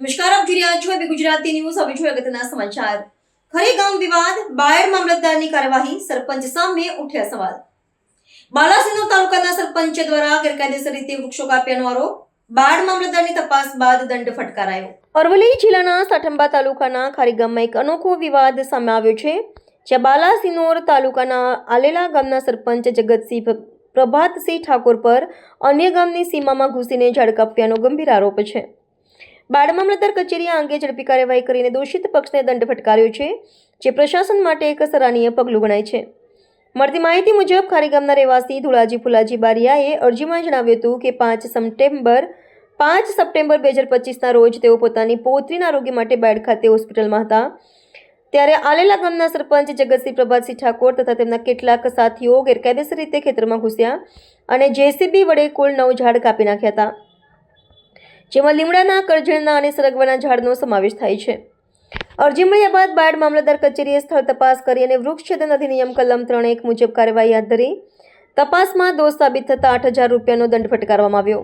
રવિ Gujarati news. હવે જોઈએ અગત્યના સમાચાર. ખરી ગામ વિવાદ, બાયડ મામલતદારની કાર્યવાહી, સરપંચ સામે ઉઠ્યા સવાલ. બાલાસિનોર તાલુકાના સરપંચ દ્વારા ગેરકાયદેસર રીતે વૃક્ષો કાપ્યાનો આરોપ. બાળ મામલતદારની તપાસ બાદ દંડ ફટકારાયો. અરવલ્લી જિલ્લાના સાઠંબા તાલુકાના ખારીગામમાં એક અનોખો વિવાદ સામે આવ્યો છે, જ્યાં બાલાસિનોર તાલુકાના આલેલા ગામના સરપંચ જગતસિંહ પ્રભાતસિંહ ઠાકોર પર અન્ય ગામની સીમામાં ઘૂસીને ઝાડ ગંભીર આરોપ છે. બાળ મામલતદાર કચેરી આ અંગે ઝડપી કાર્યવાહી કરીને દોષિત પક્ષને દંડ ફટકાર્યો છે, જે પ્રશાસન માટે એક સરાહનીય પગલું ગણાય છે. મળતી માહિતી મુજબ, ખારી ગામના રહેવાસી ધુળાજી ફુલાજી બારિયાએ અરજીમાં જણાવ્યું હતું કે પાંચ સપ્ટેમ્બર પાંચ સપ્ટેમ્બર બે હજાર પચીસના રોજ તેઓ પોતાની પૌત્રીના આરોગ્ય માટે બાયડ ખાતે હોસ્પિટલમાં હતા. ત્યારે આલેલા ગામના સરપંચ જગતસિંહ પ્રભાતસિંહ ઠાકોર તથા તેમના કેટલાક સાથીઓ ગેરકાયદેસર રીતે ખેતરમાં ઘૂસ્યા અને જેસીબી વડે કુલ નવ ઝાડ કાપી નાખ્યા હતા. જેમાં લીમડાના, કરજણના અને સરગવાના ઝાડનો સમાવેશ થાય છે. અરજી મળ્યા બાદ બાળ મામલતદાર કચેરીએ સ્થળ તપાસ કરી અને વૃક્ષ છેદન અધિનિયમ કલમ ત્રણ એક મુજબ કાર્યવાહી હાથ ધરી તપાસમાં દોષ સાબિત થતાં આઠ હજાર રૂપિયાનો દંડ ફટકારવામાં આવ્યો.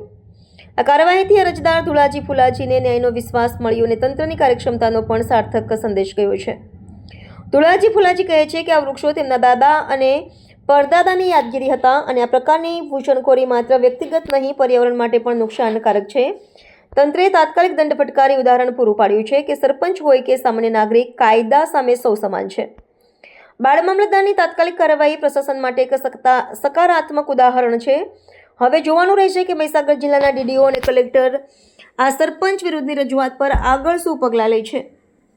આ કાર્યવાહીથી અરજદાર ધુલાજી ફુલાજીને ન્યાયનો વિશ્વાસ મળ્યો અને તંત્રની કાર્યક્ષમતાનો પણ સાર્થક સંદેશ ગયો છે. ધુલાજી ફુલાજી કહે છે કે આ વૃક્ષો તેમના દાદા અને પરદાદાની યાદગીરી હતા અને આ પ્રકારની ભૂષણખોરી માત્ર વ્યક્તિગત નહીં, પર્યાવરણ માટે પણ નુકસાનકારક છે. તંત્રે તાત્કાલિક દંડ ફટકારી ઉદાહરણ પૂરું પાડ્યું છે કે સરપંચ હોય કે સામાન્ય નાગરિક, કાયદા સામે સૌ સમાન છે. બાળ મામલતદારની તાત્કાલિક કાર્યવાહી પ્રશાસન માટે એક સકારાત્મક ઉદાહરણ છે. હવે જોવાનું રહેશે કે મહીસાગર જિલ્લાના ડીડીઓ અને કલેક્ટર આ સરપંચ વિરુદ્ધની રજૂઆત પર આગળ શું પગલાં લે છે.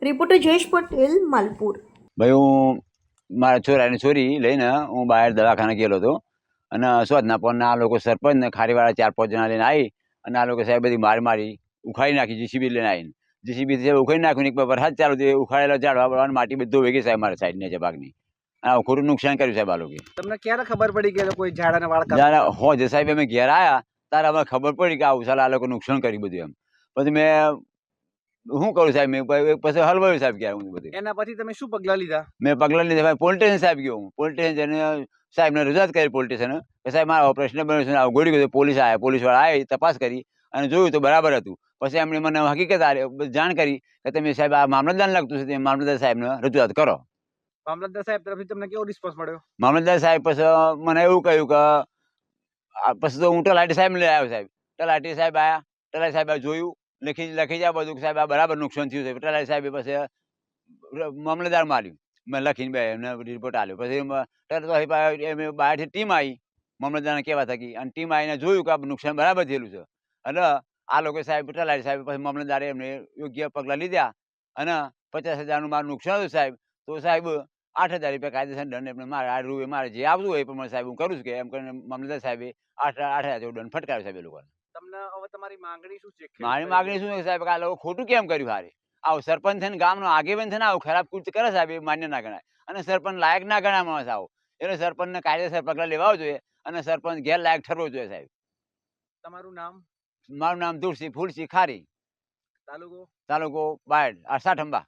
રિપોર્ટર જયેશ પટેલ, માલપુર. ભાઈ, હું મારા છોરાની છોરી લઈને હું બહાર દવાખાને ગયેલો હતો અને સ્વાદના પણ આ લોકો સરપંચ ખારીવાળા ચાર પાંચ જણા લઈને આવી અને આ લોકો સાહેબ બધી માર મારી ઉખાડી નાખી જીસીબી લઈને આવીને. જીસીબી સાહેબ ઉખાડી નાખ્યું ને એક વરસાદ ચાલુ થયો ઉખાડેલો ઝાડવા પડવાનું માટી બધું વેગી સાહેબ મારા સાઈડને છે ભાગની આ ખોટું નુકસાન કર્યું સાહેબ આ લોકો તમને ક્યારે ખબર પડી કે કોઈ ઝાડાને વાળ ઝાડા હો જે સાહેબ અમે ઘેર આવ્યા ત્યારે અમે ખબર પડી કે આવું સાલા આ લોકો નુકસાન કર્યું બધું એમ. પછી મેં શું કરું સાહેબ મેં પછી હલવાયું સાહેબ ક્યારે હું બધું. એના પછી તમે શું પગલાં લીધા? મેં પગલાં લીધા પોલીસ સ્ટેશન સાહેબ ગયો હું. પોલીસ સ્ટેશન જઈને સાહેબને રજૂઆત કરી પોલીસ સ્ટેશન કે સાહેબ મારા ઓપરેશન બન્યું છે આવું ગોળી ગયું પોલીસ આવ્યા પોલીસવાળા આવી તપાસ કરી અને જોયું તો બરાબર હતું. પછી એમણે મને હકીકત જાણ કરી કે તમે સાહેબ આ મામલતદાર લાગતું છે તે મામલતદાર સાહેબને રજૂઆત કરો. મામલતદાર સાહેબ તરફથી તમને કેવો રિસ્પોન્સ મળ્યો? મામલતદાર સાહેબ પછી મને એવું કહ્યું કે પછી તો હું તલાટી સાહેબ લઈ આવ્યો સાહેબ. તલાટી સાહેબ આવ્યા તલાટી સાહેબ જોયું લખી લખી જાય બધું સાહેબ આ બરાબર નુકસાન થયું છે. તલાટી સાહેબે પછી મામલતદાર માર્યું. મેં લખીને બે એમને રિપોર્ટ આપ્યો. પછી તરત એમ બહારથી ટીમ આવી મામલતદારને કહેવા થકી અને ટીમ આવીને જોયું કે આ નુકસાન બરાબર થયેલું છે. અને આ લોકો સાહેબ તલાટી સાહેબ પછી મામલતદારે એમને યોગ્ય પગલાં લીધા. અને પચાસ હજારનું મારું નુકસાન હતું સાહેબ. તો સાહેબ આઠ હજાર રૂપિયા કાયદેસર દંડ એમને મારે આ રૂએ મારે જે આવતું હોય એ પ્રમાણે સાહેબ હું કરું છું કે એમ કરીને મામલતદાર સાહેબે આઠ આઠ હજાર જેવું દંડ ફટકાર્યો સાહેબ એ લોકોને. તમને હવે તમારી માંગણી શું છે? મારી? માગણી શું છે સાહેબ? આ લોકો ખોટું કેમ કર્યું હારે? આવું સરપંચ થઈને ગામનો આગેવાન થઈને આવું ખરાબ કૃત્ય કરે સાહેબ એ માન્ય ના ગણાય. અને સરપંચ લાયક ના ગણાય માણસ આવો. એટલે સરપંચને કાયદેસર પગલાં લેવા જોઈએ અને સરપંચ ગેરલાયક ઠરવો જોઈએ સાહેબ. તમારું નામ? મારું નામ તુલસી ફૂલસી ખારી. તાલુકો? તાલુકો બાયડ આ સાઠંબા